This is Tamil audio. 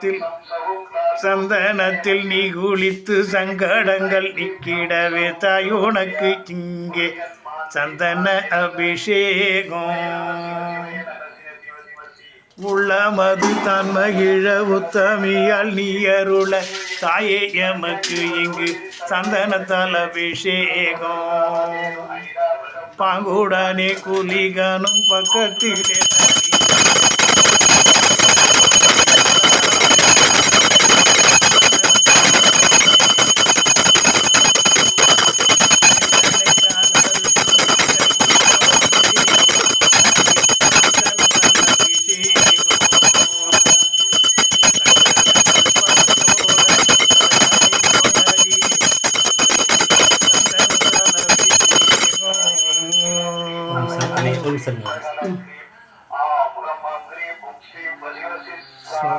சந்தனத்தில் சந்தனத்தில் நீ குளித்து சங்கடங்கள் நிக்கிடவே தாயுனக்கு இங்கே சந்தன அபிஷேகம். உள்ளமது தான் மகிழ உத்தமியால் நீ அருள தாயே எமக்கு இங்கு சந்தனத்தால் அபிஷேகம். பாங்குடனே குலிகனும் பக்கத்திலே Umsan, ano yung umsan? Sa